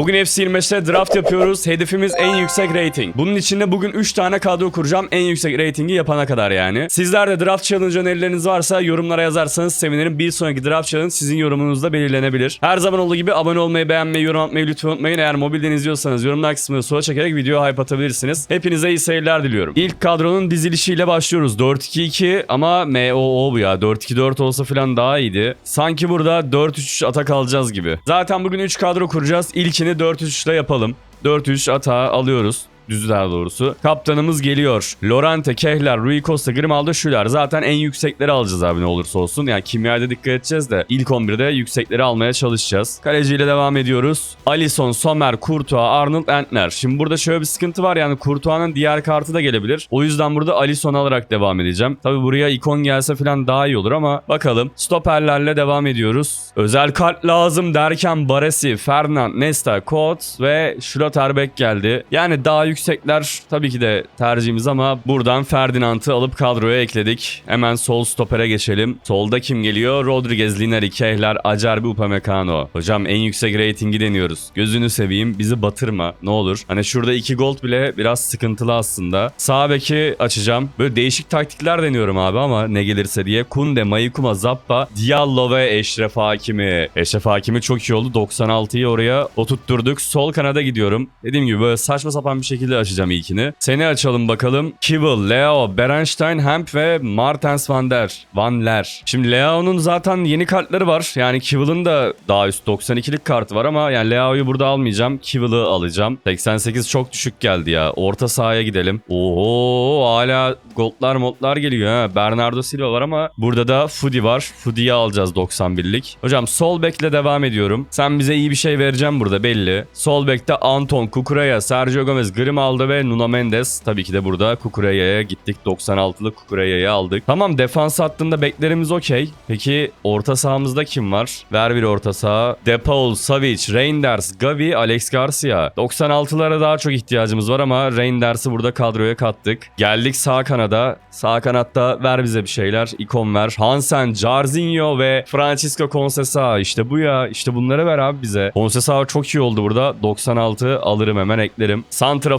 Bugün FC25'te draft yapıyoruz. Hedefimiz en yüksek rating. Bunun için de bugün 3 tane kadro kuracağım. En yüksek ratingi yapana kadar yani. Sizler de draft challenge önerileriniz varsa yorumlara yazarsanız sevinirim. Bir sonraki draft challenge sizin yorumunuzda belirlenebilir. Her zaman olduğu gibi abone olmayı, beğenmeyi, yorum atmayı lütfen unutmayın. Eğer mobilden izliyorsanız yorumlar kısmına sola çekerek video hype atabilirsiniz. Hepinize iyi seyirler diliyorum. İlk kadronun dizilişiyle başlıyoruz. 4-2-2 ama MOO bu ya. 4-2-4 olsa falan daha iyiydi. Sanki burada 4-3 atak alacağız gibi. Zaten bugün 3 kadro kuracağız. İlkini 4-3 ile yapalım. 4-3 atağı alıyoruz. Düzü daha doğrusu. Kaptanımız geliyor. Lorente, Kehler, Rui Costa, Grimaldo, Schüller. Zaten en yüksekleri alacağız abi ne olursa olsun. Yani kimyada dikkat edeceğiz de ilk 11'de yüksekleri almaya çalışacağız. Kaleciyle devam ediyoruz. Alisson, Sommer, Courtois, Arnold, Entner. Şimdi burada şöyle bir sıkıntı var yani Courtois'ın diğer kartı da gelebilir. O yüzden burada Alisson alarak devam edeceğim. Tabi buraya ikon gelse falan daha iyi olur ama bakalım. Stoperlerle devam ediyoruz. Özel kart lazım derken Baresi, Fernand, Nesta, Kot ve Schlotterbeck geldi. Yani daha yüksekler tabii ki de tercihimiz ama buradan Ferdinand'ı alıp kadroya ekledik. Hemen sol stopere geçelim. Solda kim geliyor? Rodriguez, Linari, Kehler, Acerbi, Upamecano. Hocam en yüksek ratingi deniyoruz. Gözünü seveyim bizi batırma ne olur. Hani şurada 2 gold bile biraz sıkıntılı aslında. Sağ beki açacağım. Böyle değişik taktikler deniyorum abi ama ne gelirse diye. Kunde, Mayikuma, Zappa, Diallo ve Eşref Hakimi. Eşref Hakimi çok iyi oldu. 96'yı oraya oturtturduk. Sol kanada gidiyorum. Dediğim gibi böyle saçma sapan bir şekilde açacağım ilkini. Seni açalım bakalım. Kibble, Leo, Berenstein, Hemp ve Martens van der. Van Ler. Şimdi Leo'nun zaten yeni kartları var. Yani Kibble'ın da daha üst 92'lik kartı var ama yani Leo'yu burada almayacağım. Kibble'ı alacağım. 88 çok düşük geldi ya. Orta sahaya gidelim. Oho hala goldlar modlar geliyor ha. Bernardo Silva var ama burada da Fudi var. Fudi'yi alacağız 91'lik. Hocam sol bekle devam ediyorum. Sen bize iyi bir şey vereceğim burada belli. Sol bekte Anton, Kukureya, Sergio Gomez, Grimaldo ve Nuno Mendes. Tabii ki de burada Kukureya'ya gittik. 96'lık Kukureya'yı aldık. Tamam defans hattında beklerimiz okey. Peki orta sahamızda kim var? Ver bir orta saha. Depaul, Savic, Reinders, Gavi, Alex Garcia. 96'lara daha çok ihtiyacımız var ama Reinders'ı burada kadroya kattık. Geldik sağ kanada. Sağ kanatta ver bize bir şeyler. İkon ver. Hansen, Jarzinho ve Francisco Concesa. İşte bu ya. İşte bunları ver abi bize. Concesa çok iyi oldu burada. 96 alırım hemen eklerim.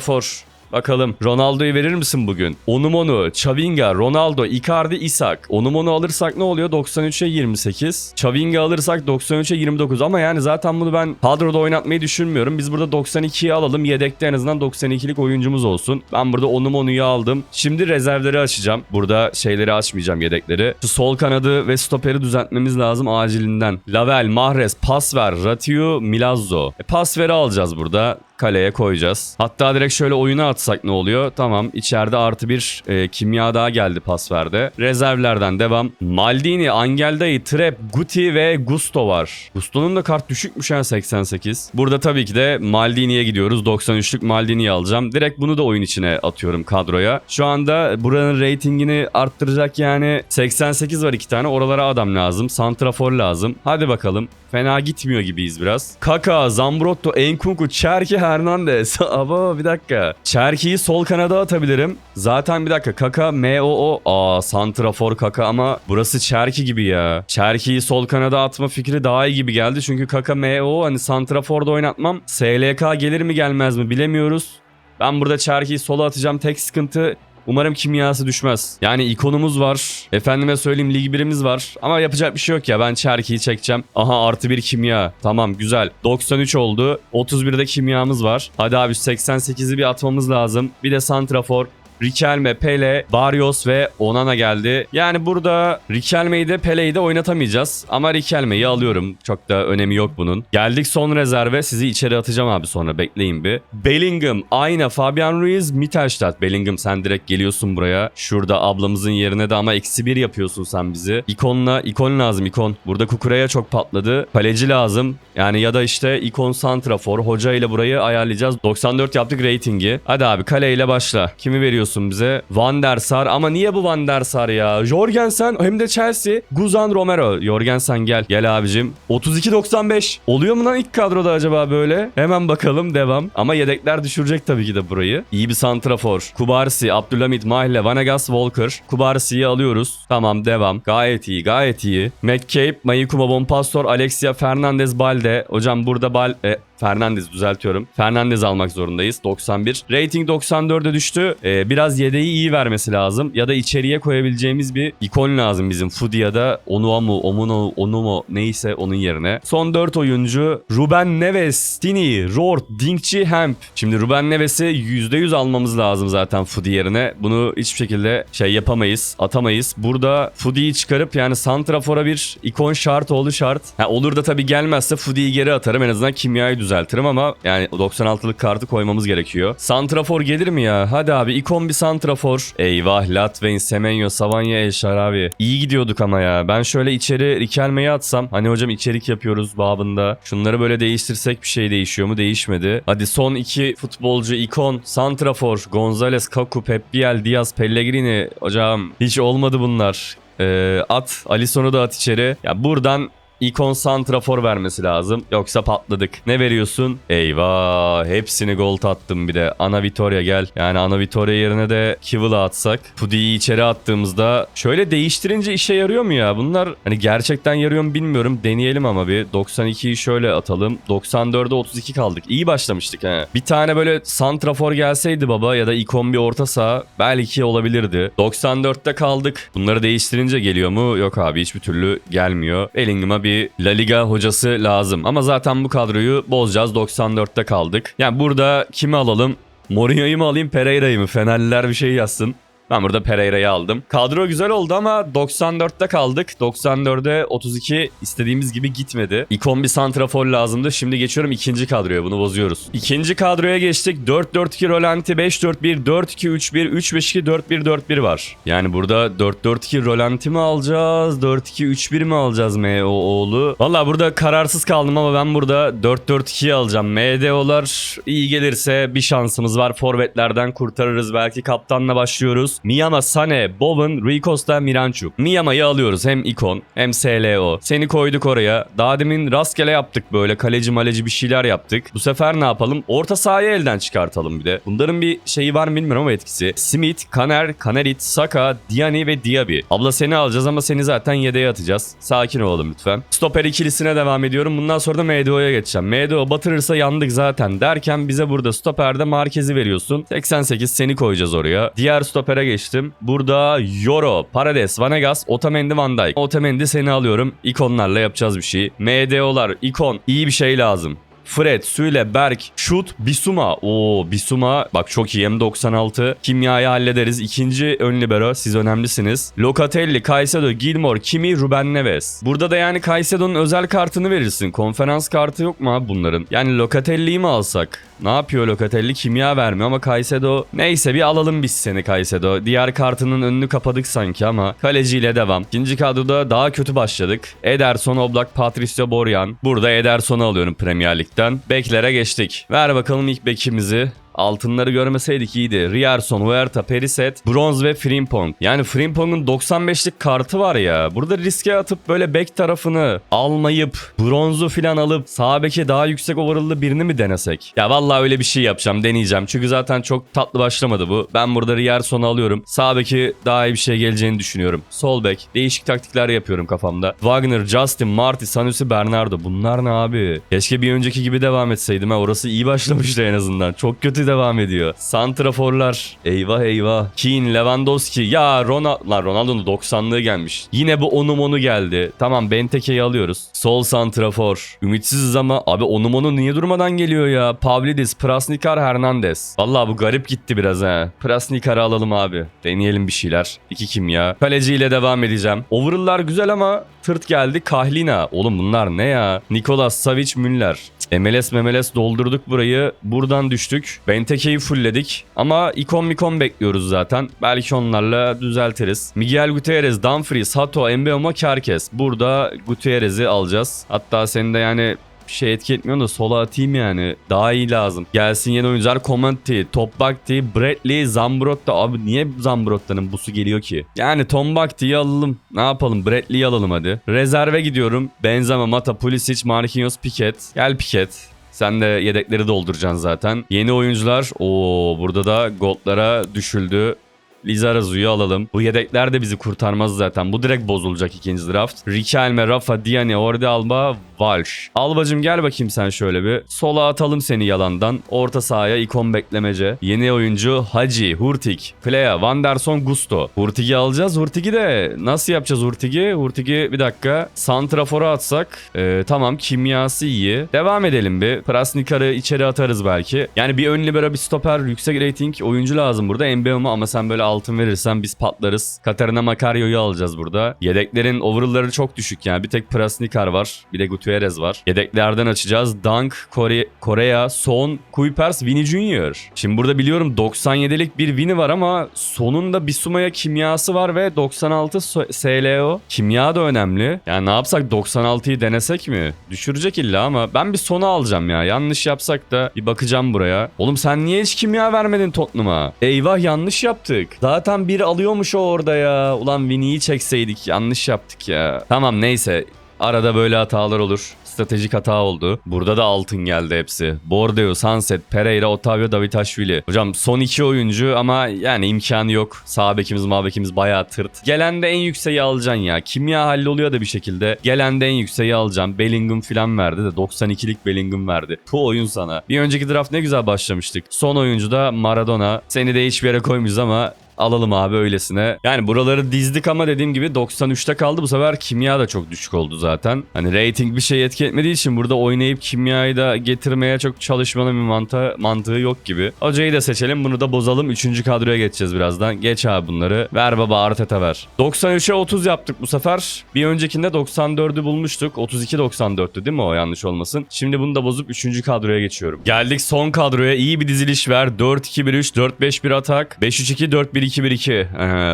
Santrafor. Bakalım Ronaldo'yu verir misin bugün? Onumonu, Chavinga, Ronaldo, Icardi, Isak. Onumonu alırsak ne oluyor? 93'e 28. Chavinga alırsak 93'e 29. Ama yani zaten bunu ben kadroda oynatmayı düşünmüyorum. Biz burada 92'yi alalım. Yedekte en azından 92'lik oyuncumuz olsun. Ben burada Onumonu'yu aldım. Şimdi rezervleri açacağım. Burada şeyleri açmayacağım yedekleri. Şu sol kanadı ve stoperi düzeltmemiz lazım acilinden. Lavel, Mahrez, Pasver, Ratiu, Milazzo. E, Pasver'i alacağız burada kaleye koyacağız. Hatta direkt şöyle oyuna atsak ne oluyor? Tamam içeride artı bir e, kimya daha geldi pasverde. Rezervlerden devam. Maldini, Angel Dayı, Trap, Guti ve Gusto var. Gusto'nun da kart düşükmüş ha 88. Burada tabii ki de Maldini'ye gidiyoruz. 93'lük Maldini'yi alacağım. Direkt bunu da oyun içine atıyorum kadroya. Şu anda buranın ratingini arttıracak yani 88 var iki tane. Oralara adam lazım. Santrafor lazım. Hadi bakalım. Fena gitmiyor gibiyiz biraz. Kaka, Zambrotta, Enkunku, Çerki, Hernandez. Aba bir dakika. Çerki'yi sol kanada atabilirim. Zaten bir dakika. Kaka, MOO. Aa Santrafor Kaka ama burası Çerki gibi ya. Çerki'yi sol kanada atma fikri daha iyi gibi geldi. Çünkü Kaka, MOO hani Santrafor'da oynatmam. SLK gelir mi gelmez mi bilemiyoruz. Ben burada Çerki'yi sola atacağım. Tek sıkıntı Umarım kimyası düşmez. Yani ikonumuz var. Efendime söyleyeyim lig birimiz var. Ama yapacak bir şey yok ya. Ben Çerki'yi çekeceğim. Aha artı bir kimya. Tamam güzel. 93 oldu. 31'de kimyamız var. Hadi abi 88'i bir atmamız lazım. Bir de Santrafor. Riquelme, Pele, Barrios ve Onana geldi. Yani burada Riquelme'yi de Pele'yi de oynatamayacağız. Ama Riquelme'yi alıyorum. Çok da önemi yok bunun. Geldik son rezerve. Sizi içeri atacağım abi sonra. Bekleyin bir. Bellingham, Ayna, Fabian Ruiz, Mittelstadt. Bellingham sen direkt geliyorsun buraya. Şurada ablamızın yerine de ama eksi bir yapıyorsun sen bizi. İkonla, ikon lazım ikon. Burada Kukureya çok patladı. Kaleci lazım. Yani ya da işte ikon santrafor. Hoca ile burayı ayarlayacağız. 94 yaptık ratingi. Hadi abi kaleyle başla. Kimi veriyorsun bize? Van der Sar. Ama niye bu Van der Sar ya? Jorgensen hem de Chelsea. Guzan Romero. Jorgensen gel. Gel abicim. 32.95. Oluyor mu lan ilk kadroda acaba böyle? Hemen bakalım devam. Ama yedekler düşürecek tabii ki de burayı. İyi bir santrafor. Kubarsi, Abdülhamit, Mahle, Vanegas, Walker. Kubarsi'yi alıyoruz. Tamam devam. Gayet iyi gayet iyi. McCabe, Mayikuma, Bonpastor, Alexia, Fernandez, Balde. Hocam burada Bal... E, Fernandez düzeltiyorum. Fernandez almak zorundayız. 91. Rating 94'e düştü. Ee, biraz yedeği iyi vermesi lazım. Ya da içeriye koyabileceğimiz bir ikon lazım bizim. Fudi ya da Onuamu, Omuno, Onumo neyse onun yerine. Son 4 oyuncu Ruben Neves, Tini, Rort, Dinkçi, Hemp. Şimdi Ruben Neves'i %100 almamız lazım zaten Fudi yerine. Bunu hiçbir şekilde şey yapamayız, atamayız. Burada Fudi'yi çıkarıp yani Santrafor'a bir ikon şart oldu şart. Ha, olur da tabii gelmezse Fudi'yi geri atarım. En azından kimyayı düzeltirim ama yani 96'lık kartı koymamız gerekiyor. Santrafor gelir mi ya? Hadi abi ikon bir Santrafor. Eyvah Latvein, Semenyo, Savanya, El Şarabi. İyi gidiyorduk ama ya. Ben şöyle içeri Rikelme'yi atsam. Hani hocam içerik yapıyoruz babında. Şunları böyle değiştirsek bir şey değişiyor mu? Değişmedi. Hadi son iki futbolcu ikon. Santrafor, Gonzales, Kaku, Pep Biel, Diaz, Pellegrini. Hocam hiç olmadı bunlar. Ee, at. Alisson'u da at içeri. Ya buradan ikon santrafor vermesi lazım. Yoksa patladık. Ne veriyorsun? Eyvah. Hepsini gold attım bir de. Ana Vitoria gel. Yani Ana Vitoria yerine de Kivil'a atsak. Pudi'yi içeri attığımızda şöyle değiştirince işe yarıyor mu ya? Bunlar hani gerçekten yarıyor mu bilmiyorum. Deneyelim ama bir. 92'yi şöyle atalım. 94'e 32 kaldık. İyi başlamıştık he. Bir tane böyle santrafor gelseydi baba ya da ikon bir orta saha belki olabilirdi. 94'te kaldık. Bunları değiştirince geliyor mu? Yok abi hiçbir türlü gelmiyor. Bellingham'a bir La Liga hocası lazım. Ama zaten bu kadroyu bozacağız. 94'te kaldık. Yani burada kimi alalım? Mourinho'yu mu alayım Pereira'yı mı? Fenerliler bir şey yazsın. Ben burada Pereira'yı aldım. Kadro güzel oldu ama 94'te kaldık. 94'e 32 istediğimiz gibi gitmedi. İkon bir santrafor lazımdı. Şimdi geçiyorum ikinci kadroya. Bunu bozuyoruz. İkinci kadroya geçtik. 4-4-2 Rolanti, 5-4-1, 4-2-3-1, 3-5-2, 4-1-4-1 var. Yani burada 4-4-2 Rolanti mi alacağız? 4-2-3-1 mi alacağız MOO'lu? Valla burada kararsız kaldım ama ben burada 4-4-2'yi alacağım. MDO'lar iyi gelirse bir şansımız var. Forvetlerden kurtarırız. Belki kaptanla başlıyoruz. Miyama, Sane, Bowen, Rui Costa, Miranchuk. Miyama'yı alıyoruz. Hem ikon hem SLO. Seni koyduk oraya. Daha demin rastgele yaptık böyle. Kaleci maleci bir şeyler yaptık. Bu sefer ne yapalım? Orta sahayı elden çıkartalım bir de. Bunların bir şeyi var mı bilmiyorum ama etkisi. Smith, Kaner, Kanerit, Saka, Diani ve Diaby. Abla seni alacağız ama seni zaten yedeğe atacağız. Sakin olalım lütfen. Stoper ikilisine devam ediyorum. Bundan sonra da MDO'ya geçeceğim. MDO batırırsa yandık zaten derken bize burada stoperde Marquez'i veriyorsun. 88 seni koyacağız oraya. Diğer stopere geçtim. Burada Yoro, Paredes, Vanegas, Otamendi, Van Dijk. Otamendi seni alıyorum. İkonlarla yapacağız bir şey. MDO'lar, ikon. iyi bir şey lazım. Fred, Süle, Berk, Şut, Bisuma. Oo Bisuma bak çok iyi M96. Kimyayı hallederiz. İkinci ön libero siz önemlisiniz. Locatelli, Caicedo, Gilmore, Kimi, Ruben Neves. Burada da yani Caicedo'nun özel kartını verirsin. Konferans kartı yok mu abi bunların? Yani Locatelli'yi mi alsak? Ne yapıyor Locatelli? Kimya vermiyor ama Caicedo neyse bir alalım biz seni Caicedo. Diğer kartının önünü kapadık sanki ama kaleciyle devam. İkinci kadroda daha kötü başladık. Ederson, Oblak, Patricio Borjan. Burada Ederson'u alıyorum Premier Lig'den. Beklere geçtik. Ver bakalım ilk bekimizi. Altınları görmeseydik iyiydi. Rierson, Huerta, Periset, Bronz ve Frimpong. Yani Frimpong'un 95'lik kartı var ya. Burada riske atıp böyle bek tarafını almayıp bronzu falan alıp sağ beke daha yüksek overall'lı birini mi denesek? Ya vallahi öyle bir şey yapacağım. Deneyeceğim. Çünkü zaten çok tatlı başlamadı bu. Ben burada Rierson'u alıyorum. Sağ beki daha iyi bir şey geleceğini düşünüyorum. Sol bek. Değişik taktikler yapıyorum kafamda. Wagner, Justin, Marty, Sanusi, Bernardo. Bunlar ne abi? Keşke bir önceki gibi devam etseydim. Ha. Orası iyi başlamıştı en azından. Çok kötü devam ediyor. Santraforlar. Eyvah eyvah. Keane, Lewandowski. Ya Ronaldo. Lan Ronaldo'nun 90'lığı gelmiş. Yine bu onu monu geldi. Tamam Benteke'yi alıyoruz. Sol santrafor. Ümitsiziz ama abi onu monu niye durmadan geliyor ya? Pavlidis, Prasnikar, Hernandez. Vallahi bu garip gitti biraz ha. Prasnikar'ı alalım abi. Deneyelim bir şeyler. İki kimya. Kaleciyle devam edeceğim. Overall'lar güzel ama tırt geldi. Kahlina. Oğlum bunlar ne ya? Nikolas Savic, Müller. MLS memeles doldurduk burayı. Buradan düştük. Benteke'yi fullledik. Ama ikon mikon bekliyoruz zaten. Belki onlarla düzeltiriz. Miguel Gutierrez, Dumfries, Hato, Mbeumo, Kerkes. Burada Gutierrez'i alacağız. Hatta senin de yani şey etki etmiyor da sola atayım yani. Daha iyi lazım. Gelsin yeni oyuncular. Comanti, Topbakti, Bradley, Zambrotta. Abi niye Zambrotta'nın busu geliyor ki? Yani Tom Bakti'yi alalım. Ne yapalım? Bradley'i alalım hadi. Rezerve gidiyorum. Benzema, Mata, Pulisic, Marquinhos, Piquet. Gel Piquet. Sen de yedekleri dolduracaksın zaten. Yeni oyuncular. Oo burada da goldlara düşüldü. Lizarazu'yu alalım. Bu yedekler de bizi kurtarmaz zaten. Bu direkt bozulacak ikinci draft. Riquelme, Rafa, Diani, Ordi Alba, Walsh. Albacım gel bakayım sen şöyle bir. Sola atalım seni yalandan. Orta sahaya ikon beklemece. Yeni oyuncu Hacı, Hurtig, Plea, Vanderson, Gusto. Hurtig'i alacağız. Hurtig'i de nasıl yapacağız Hurtig'i? Hurtig'i bir dakika. Santrafor'a atsak. Ee, tamam kimyası iyi. Devam edelim bir. Prasnikar'ı içeri atarız belki. Yani bir ön libero bir stoper yüksek rating oyuncu lazım burada. MBM'ı ama sen böyle altın verirsen biz patlarız. Katarina Makario'yu alacağız burada. Yedeklerin overall'ları çok düşük yani. Bir tek Prasnikar var. Bir de Gutierrez var. Yedeklerden açacağız. Dunk, Kore, Korea, Son, Kuipers, Vini Junior. Şimdi burada biliyorum 97'lik bir Vini var ama sonunda Bisuma'ya kimyası var ve 96 so- SLO. Kimya da önemli. Yani ne yapsak 96'yı denesek mi? Düşürecek illa ama ben bir sonu alacağım ya. Yanlış yapsak da bir bakacağım buraya. Oğlum sen niye hiç kimya vermedin Tottenham'a? Eyvah yanlış yaptık. Zaten biri alıyormuş o orada ya. Ulan Vini'yi çekseydik yanlış yaptık ya. Tamam neyse Arada böyle hatalar olur. Stratejik hata oldu. Burada da altın geldi hepsi. Bordeaux, Sunset, Pereira, Otavio, Davitashvili. Hocam son iki oyuncu ama yani imkanı yok. Sağ bekimiz, mağ bekimiz bayağı tırt. Gelen de en yükseği alacaksın ya. Kimya halloluyor da bir şekilde. Gelen de en yükseği alacaksın. Bellingham falan verdi de 92'lik Bellingham verdi. Bu oyun sana. Bir önceki draft ne güzel başlamıştık. Son oyuncu da Maradona. Seni de hiçbir yere koymayacağız ama alalım abi öylesine. Yani buraları dizdik ama dediğim gibi 93'te kaldı. Bu sefer kimya da çok düşük oldu zaten. Hani rating bir şey etki etmediği için burada oynayıp kimyayı da getirmeye çok çalışmanın bir mantığı, mantığı yok gibi. Hocayı da seçelim bunu da bozalım. Üçüncü kadroya geçeceğiz birazdan. Geç abi bunları. Ver baba Arteta ver. 93'e 30 yaptık bu sefer. Bir öncekinde 94'ü bulmuştuk. 32-94'tü değil mi o yanlış olmasın. Şimdi bunu da bozup 3. kadroya geçiyorum. Geldik son kadroya. İyi bir diziliş ver. 4-2-1-3, 4-5-1 atak. 5-3-2, 4-1-2-1-2.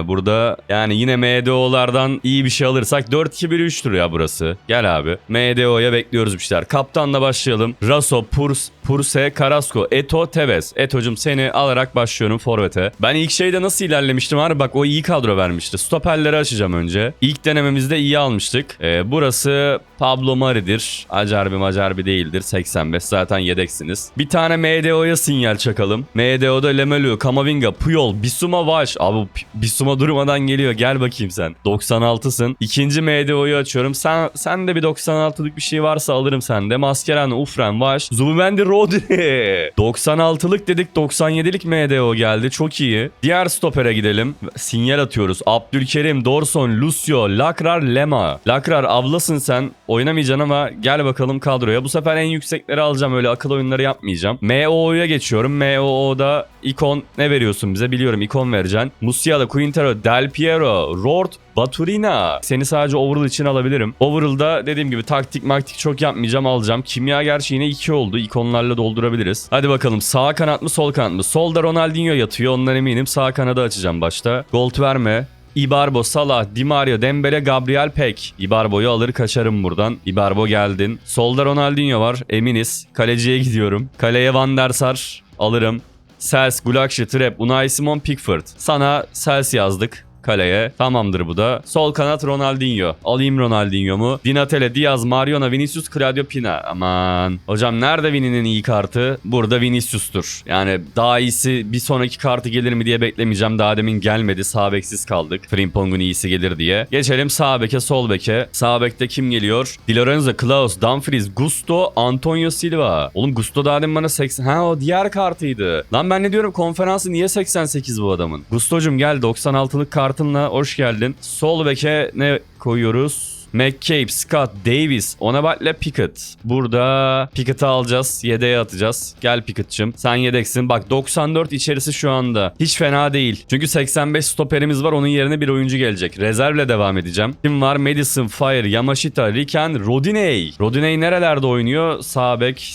Ee, burada yani yine MDO'lardan iyi bir şey alırsak 4-2-1-3'tür ya burası. Gel abi. MDO'ya bekliyoruz bir şeyler. Kaptanla başlayalım. Raso, Purs, Purse, Carrasco, Eto, Tevez. Eto'cum seni alarak başlıyorum forvete. Ben ilk şeyde nasıl ilerlemiştim abi bak o iyi kadro vermişti. Stoperleri açacağım önce. İlk denememizde iyi almıştık. Ee, burası Pablo Mari'dir. Acarbi macarbi değildir. 85 zaten yedeksiniz. Bir tane MDO'ya sinyal çakalım. MDO'da Lemelu, Kamavinga, Puyol, Bisuma Vaş. Abi Bisuma durmadan geliyor. Gel bakayım sen. 96'sın. İkinci MDO'yu açıyorum. Sen sen de bir 96'lık bir şey varsa alırım sende. Mascherano, Ufren, Vaş, Zubimendi, Rodri. 96'lık dedik 97'lik MDO geldi. Çok iyi. Diğer stopere gidelim. Sinyal atıyoruz. Abdülkerim, Dorson, Lucio, Lakrar, Lema. Lakrar ablasın sen. Oynamayacaksın ama gel bakalım kadroya. Bu sefer en yüksekleri alacağım. Öyle akıl oyunları yapmayacağım. MOO'ya geçiyorum. MOO'da ikon ne veriyorsun bize? Biliyorum ikon vereceksin. Musiala, Quintero, Del Piero, Rort, Baturina. Seni sadece overall için alabilirim. Overall'da dediğim gibi taktik maktik çok yapmayacağım alacağım. Kimya gerçi yine 2 oldu. İkonlarla doldurabiliriz. Hadi bakalım sağ kanat mı sol kanat mı? Solda Ronaldinho yatıyor ondan eminim. Sağ kanada açacağım başta. Gold verme. Ibarbo, Salah, Di Maria, Dembele, Gabriel Peck. Ibarbo'yu alır kaçarım buradan. Ibarbo geldin. Solda Ronaldinho var eminiz. Kaleciye gidiyorum. Kaleye Van der Sar alırım. Sels, Gulakşi, Trap, Unai Simon, Pickford. Sana Sels yazdık kaleye. Tamamdır bu da. Sol kanat Ronaldinho. Alayım Ronaldinho'mu. Dinatele, Diaz, Mariona, Vinicius, Claudio Pina. Aman. Hocam nerede Vini'nin iyi kartı? Burada Vinicius'tur. Yani daha iyisi bir sonraki kartı gelir mi diye beklemeyeceğim. Daha demin gelmedi. Sağ beksiz kaldık. Frimpong'un iyisi gelir diye. Geçelim sağ beke, sol beke. Sağ bekte kim geliyor? Di Lorenzo, Klaus, Dumfries, Gusto, Antonio Silva. Oğlum Gusto daha demin bana 80... Ha o diğer kartıydı. Lan ben ne diyorum konferansı niye 88 bu adamın? Gusto'cum gel 96'lık kartınla hoş geldin. Sol beke ne koyuyoruz? McCabe, Scott, Davis, Onabat'le Pickett. Burada Pickett'ı alacağız. Yedeğe atacağız. Gel Pickett'cım. Sen yedeksin. Bak 94 içerisi şu anda. Hiç fena değil. Çünkü 85 stoperimiz var. Onun yerine bir oyuncu gelecek. Rezervle devam edeceğim. Kim var? Madison, Fire, Yamashita, Riken, Rodiney. Rodiney nerelerde oynuyor? Sağ bek.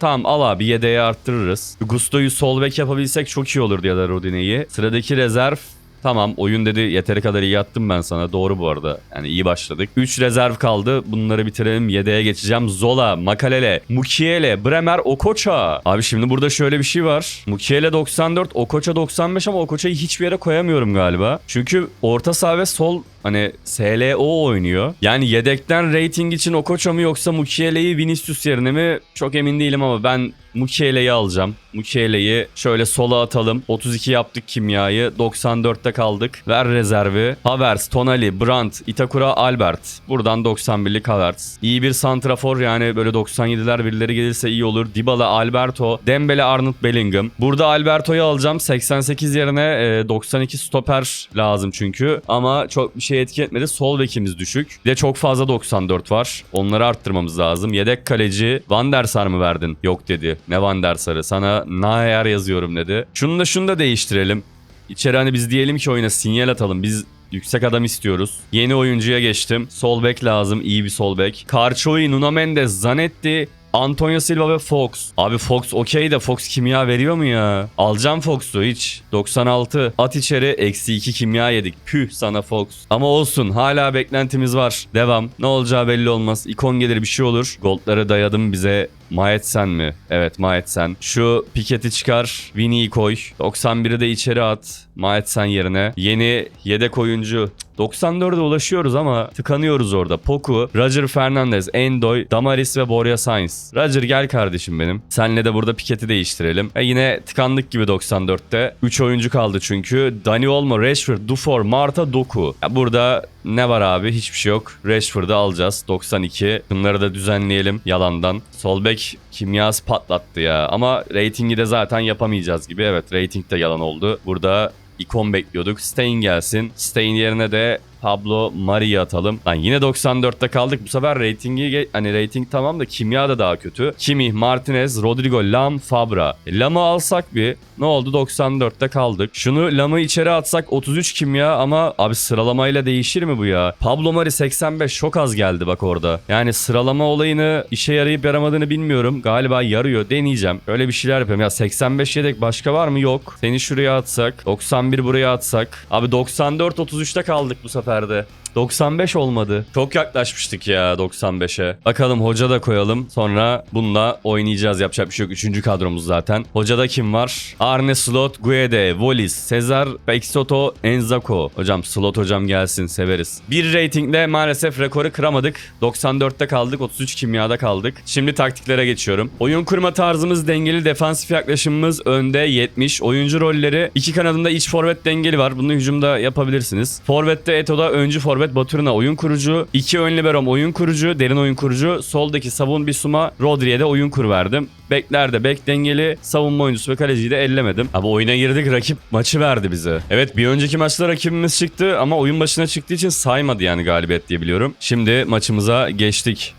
Tamam al abi yedeğe arttırırız. Gusto'yu sol bek yapabilsek çok iyi olur da Rodiney'i. Sıradaki rezerv Tamam oyun dedi yeteri kadar iyi attım ben sana. Doğru bu arada. Yani iyi başladık. 3 rezerv kaldı. Bunları bitirelim. Yedeğe geçeceğim. Zola, Makalele, Mukiele, Bremer, Okocha. Abi şimdi burada şöyle bir şey var. Mukiele 94, Okocha 95 ama Okocha'yı hiçbir yere koyamıyorum galiba. Çünkü orta saha ve sol Hani SLO oynuyor. Yani yedekten rating için Okocha mı yoksa Mukiele'yi Vinicius yerine mi çok emin değilim ama ben Mukele'yi alacağım. Mukele'yi şöyle sola atalım. 32 yaptık kimyayı. 94'te kaldık. Ver rezervi. Havertz, Tonali, Brandt, Itakura, Albert. Buradan 91'lik Havertz. İyi bir santrafor yani böyle 97'ler birileri gelirse iyi olur. Dybala, Alberto, Dembele, Arnold, Bellingham. Burada Alberto'yu alacağım. 88 yerine e, 92 stoper lazım çünkü. Ama çok bir şey etki etmedi. Sol bekimiz düşük. Bir de çok fazla 94 var. Onları arttırmamız lazım. Yedek kaleci Van der Sar mı verdin? Yok dedi. Ne Van der Sar'ı? Sana Nayer yazıyorum dedi. Şunu da şunu da değiştirelim. İçeri hani biz diyelim ki oyuna sinyal atalım. Biz yüksek adam istiyoruz. Yeni oyuncuya geçtim. Sol bek lazım. iyi bir sol bek. Carço'yu, Nuno Mendes, Zanetti, Antonio Silva ve Fox. Abi Fox okey de Fox kimya veriyor mu ya? Alacağım Fox'u hiç. 96. At içeri eksi 2 kimya yedik. Püh sana Fox. Ama olsun hala beklentimiz var. Devam. Ne olacağı belli olmaz. İkon gelir bir şey olur. Goldları dayadım bize. Maet sen mi? Evet Maet sen. Şu piketi çıkar. Vini'yi koy. 91'i de içeri at. Maet sen yerine. Yeni yedek oyuncu. 94'e ulaşıyoruz ama tıkanıyoruz orada. Poku, Roger Fernandez, Endoy, Damaris ve Borja Sainz. Roger gel kardeşim benim. Senle de burada piketi değiştirelim. E yine tıkandık gibi 94'te. 3 oyuncu kaldı çünkü. Dani Olmo, Rashford, Dufour, Marta, Doku. Ya burada ne var abi? Hiçbir şey yok. Rashford'u alacağız. 92. Bunları da düzenleyelim yalandan. Solbek kimyası patlattı ya. Ama ratingi de zaten yapamayacağız gibi. Evet rating de yalan oldu. Burada ikon bekliyorduk. Stein gelsin. Stein yerine de Pablo Mari'yi atalım. Lan yine 94'te kaldık. Bu sefer ratingi ge- hani rating tamam da kimya da daha kötü. Kimi, Martinez, Rodrigo, Lam, Fabra. E, Lam'ı alsak bir ne oldu 94'te kaldık. Şunu Lam'ı içeri atsak 33 kimya ama abi sıralamayla değişir mi bu ya? Pablo Mari 85 çok az geldi bak orada. Yani sıralama olayını işe yarayıp yaramadığını bilmiyorum. Galiba yarıyor. Deneyeceğim. Öyle bir şeyler yapıyorum. Ya 85 yedek başka var mı? Yok. Seni şuraya atsak. 91 buraya atsak. Abi 94-33'te kaldık bu seferde. 95 olmadı. Çok yaklaşmıştık ya 95'e. Bakalım hoca da koyalım. Sonra bununla oynayacağız. Yapacak bir şey yok. Üçüncü kadromuz zaten. Hocada kim var? Arne Slot, Guede, Wallis, Cesar, Peixoto, Enzako. Hocam Slot hocam gelsin. Severiz. Bir ratingle maalesef rekoru kıramadık. 94'te kaldık. 33 kimyada kaldık. Şimdi taktiklere geçiyorum. Oyun kurma tarzımız dengeli. Defansif yaklaşımımız önde 70. Oyuncu rolleri iki kanadında iç forvet dengeli var. Bunu hücumda yapabilirsiniz. Forvet'te Eto'da öncü forvet Baturina oyun kurucu. iki ön liberom oyun kurucu. Derin oyun kurucu. Soldaki savun Bisuma Rodri'ye de oyun kur verdim. Beklerde bek dengeli. Savunma oyuncusu ve kaleciyi de ellemedim. Abi oyuna girdik rakip maçı verdi bize. Evet bir önceki maçta rakibimiz çıktı ama oyun başına çıktığı için saymadı yani galibiyet diye biliyorum. Şimdi maçımıza geçtik.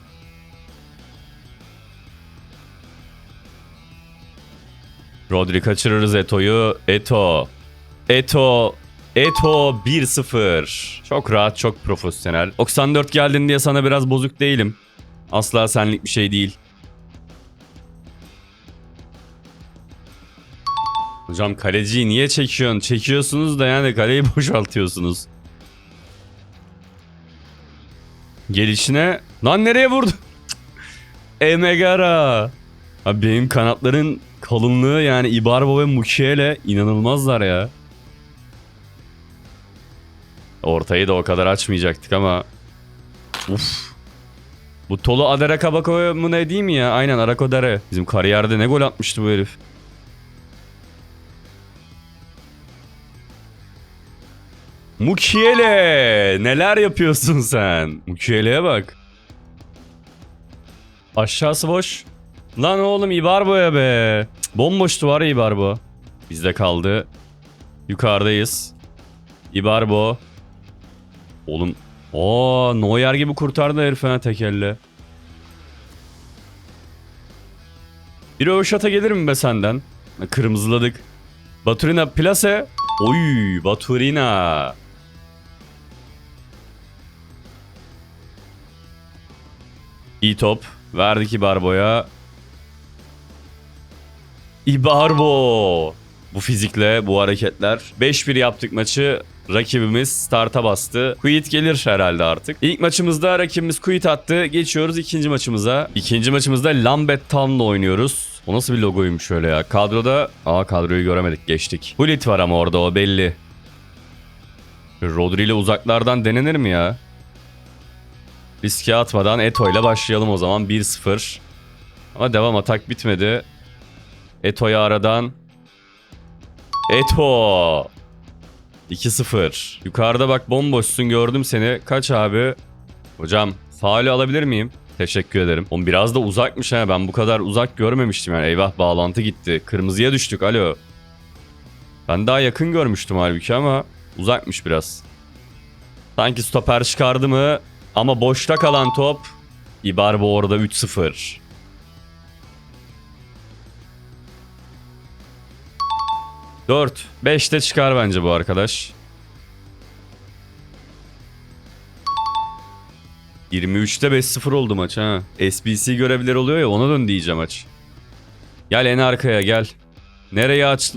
Rodri kaçırırız Eto'yu. Eto. Eto. Eto 1-0. Çok rahat, çok profesyonel. 94 geldin diye sana biraz bozuk değilim. Asla senlik bir şey değil. Hocam kaleciyi niye çekiyorsun? Çekiyorsunuz da yani kaleyi boşaltıyorsunuz. Gelişine... Lan nereye vurdu? Emegara. Abi benim kanatların kalınlığı yani Ibarbo ve Mukiele inanılmazlar ya. Ortayı da o kadar açmayacaktık ama. Uf. Bu Tolu Adere Kabako mu ne diyeyim ya? Aynen Arakodere. Bizim kariyerde ne gol atmıştı bu herif. Mukiele! Neler yapıyorsun sen? Mukiele'ye bak. Aşağısı boş. Lan oğlum Ibarbo'ya be. Cık, Bomboştu var ya Ibarbo. Bizde kaldı. Yukarıdayız. Ibarbo. Oğlum. Oo, Neuer gibi kurtardı herif ha tek elle. Bir Röveşata gelir mi be senden? Kırmızıladık. Baturina plase. Oy Baturina. İyi top. Verdik Ibarbo'ya. Ibarbo. Bu fizikle, bu hareketler. 5-1 yaptık maçı. Rakibimiz starta bastı. Quit gelir herhalde artık. İlk maçımızda rakibimiz quit attı. Geçiyoruz ikinci maçımıza. İkinci maçımızda Lambeth Town'la oynuyoruz. O nasıl bir logoymuş şöyle ya. Kadroda... Aa kadroyu göremedik geçtik. Hulit var ama orada o belli. Rodri ile uzaklardan denenir mi ya? Riske atmadan Eto ile başlayalım o zaman 1-0. Ama devam atak bitmedi. Eto'yu aradan. Eto. 2-0. Yukarıda bak bomboşsun gördüm seni. Kaç abi? Hocam faali alabilir miyim? Teşekkür ederim. Oğlum biraz da uzakmış ha. Ben bu kadar uzak görmemiştim yani. Eyvah bağlantı gitti. Kırmızıya düştük. Alo. Ben daha yakın görmüştüm halbuki ama uzakmış biraz. Sanki stoper çıkardı mı? Ama boşta kalan top. Ibarbo orada 3-0. Dört. Beşte çıkar bence bu arkadaş. 23'te 5-0 oldu maç ha. SBC görevleri oluyor ya ona döndü iyice maç. Gel en arkaya gel. Nereye aç...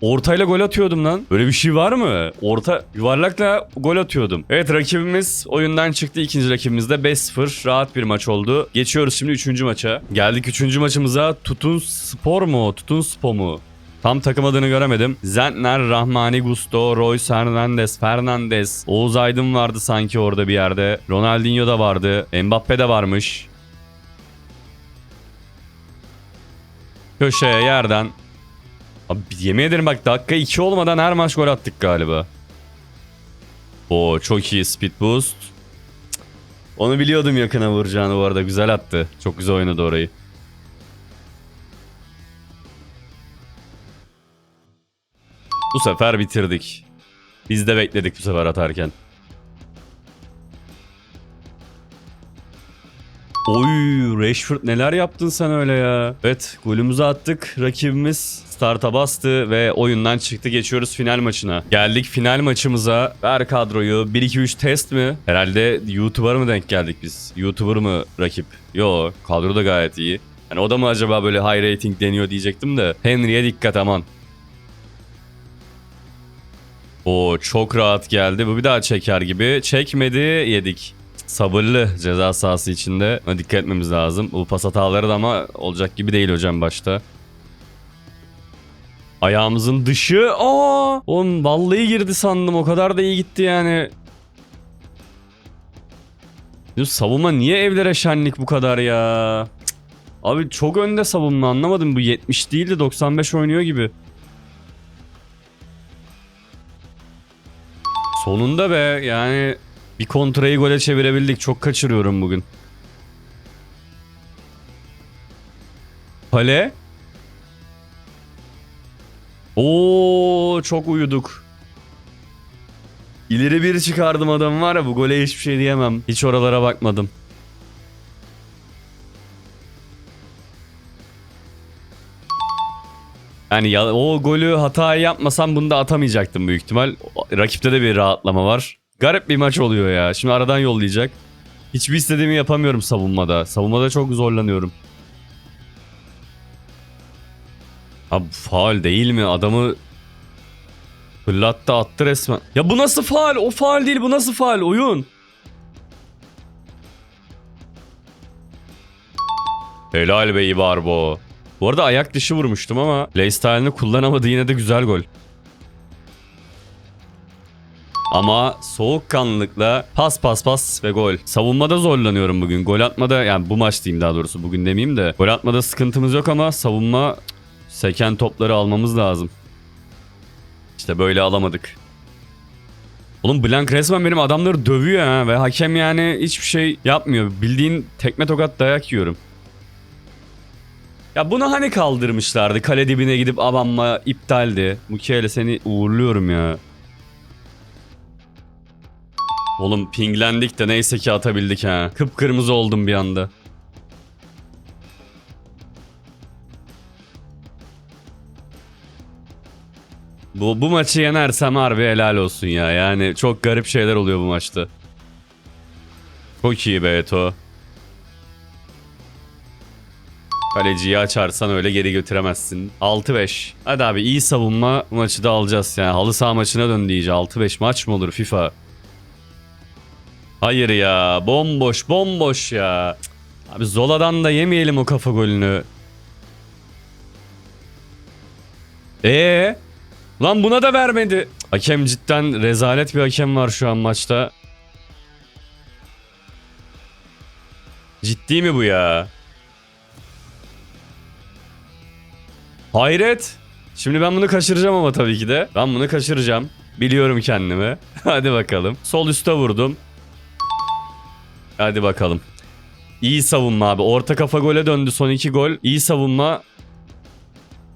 Ortayla gol atıyordum lan. Böyle bir şey var mı? Orta yuvarlakla gol atıyordum. Evet rakibimiz oyundan çıktı. İkinci rakibimiz de 5-0. Rahat bir maç oldu. Geçiyoruz şimdi üçüncü maça. Geldik üçüncü maçımıza. Tutun Spor mu? Tutun Spor mu? Tam takım adını göremedim. Zentner, Rahmani Gusto, Royce Hernandez, Fernandez. Oğuz Aydın vardı sanki orada bir yerde. Ronaldinho da vardı. Mbappe de varmış. Köşeye yerden. Abi yemin ederim bak dakika 2 olmadan her maç gol attık galiba. Oo çok iyi speed boost. Onu biliyordum yakına vuracağını bu arada. Güzel attı. Çok güzel oynadı orayı. Bu sefer bitirdik. Biz de bekledik bu sefer atarken. Oy Rashford neler yaptın sen öyle ya. Evet golümüzü attık. Rakibimiz starta bastı ve oyundan çıktı. Geçiyoruz final maçına. Geldik final maçımıza. Ver kadroyu. 1-2-3 test mi? Herhalde YouTuber mı denk geldik biz? YouTuber mı rakip? Yo kadro da gayet iyi. Yani o da mı acaba böyle high rating deniyor diyecektim de. Henry'e dikkat aman. O çok rahat geldi. Bu bir daha çeker gibi. Çekmedi yedik. Sabırlı ceza sahası içinde. Buna dikkat etmemiz lazım. Bu pas hataları da ama olacak gibi değil hocam başta. Ayağımızın dışı. Aa! Oğlum vallahi girdi sandım. O kadar da iyi gitti yani. Bu savunma niye evlere şenlik bu kadar ya? Cık. Abi çok önde savunma anlamadım. Bu 70 değil de 95 oynuyor gibi. Sonunda be yani bir kontrayı gole çevirebildik. Çok kaçırıyorum bugün. Kale. Oo çok uyuduk. İleri bir çıkardım adam var ya bu gole hiçbir şey diyemem. Hiç oralara bakmadım. Yani ya, o golü hatayı yapmasam bunu da atamayacaktım büyük ihtimal. Rakipte de bir rahatlama var. Garip bir maç oluyor ya. Şimdi aradan yollayacak. Hiçbir istediğimi yapamıyorum savunmada. Savunmada çok zorlanıyorum. Abi faal değil mi? Adamı fırlattı attı resmen. Ya bu nasıl faal? O faal değil bu nasıl faal? Oyun. Helal be Ibarbo. Bu arada ayak dışı vurmuştum ama playstyle'ını kullanamadı yine de güzel gol. Ama soğukkanlılıkla pas pas pas ve gol. Savunmada zorlanıyorum bugün. Gol atmada yani bu maç diyeyim daha doğrusu bugün demeyeyim de. Gol atmada sıkıntımız yok ama savunma seken topları almamız lazım. İşte böyle alamadık. Oğlum Blank resmen benim adamları dövüyor ha ve hakem yani hiçbir şey yapmıyor. Bildiğin tekme tokat dayak yiyorum. Ya bunu hani kaldırmışlardı kale dibine gidip abanma iptaldi. Mukiele seni uğurluyorum ya. Oğlum pinglendik de neyse ki atabildik ha. Kıpkırmızı oldum bir anda. Bu, bu maçı yenersem harbi helal olsun ya. Yani çok garip şeyler oluyor bu maçta. Çok iyi be Eto. Kaleciyi açarsan öyle geri götüremezsin. 6-5. Hadi abi iyi savunma maçı da alacağız yani. Halı saha maçına döndü iyice. 6-5 maç mı olur FIFA? Hayır ya. Bomboş bomboş ya. Abi Zola'dan da yemeyelim o kafa golünü. Ee? Lan buna da vermedi. Hakem cidden rezalet bir hakem var şu an maçta. Ciddi mi bu ya? Hayret. Şimdi ben bunu kaçıracağım ama tabii ki de. Ben bunu kaçıracağım. Biliyorum kendimi. Hadi bakalım. Sol üste vurdum. Hadi bakalım. İyi savunma abi. Orta kafa gole döndü son iki gol. İyi savunma.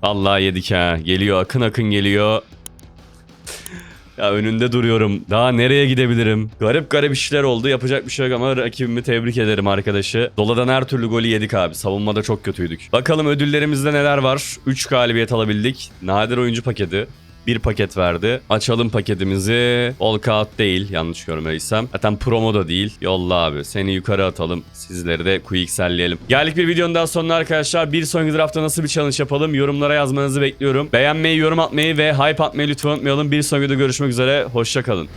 Allah yedik ha. Geliyor akın akın geliyor. Ya önünde duruyorum. Daha nereye gidebilirim? Garip garip işler oldu. Yapacak bir şey yok ama rakibimi tebrik ederim arkadaşı. Doladan her türlü golü yedik abi. Savunmada çok kötüydük. Bakalım ödüllerimizde neler var? 3 galibiyet alabildik. Nadir oyuncu paketi. Bir paket verdi. Açalım paketimizi. All kağıt değil yanlış görmediysem. Zaten promo da değil. Yolla abi. Seni yukarı atalım. Sizleri de quickselleyelim. Geldik bir videonun daha sonuna arkadaşlar. Bir sonraki draftta nasıl bir challenge yapalım? Yorumlara yazmanızı bekliyorum. Beğenmeyi, yorum atmayı ve hype atmayı lütfen unutmayalım. Bir sonraki videoda görüşmek üzere. Hoşçakalın.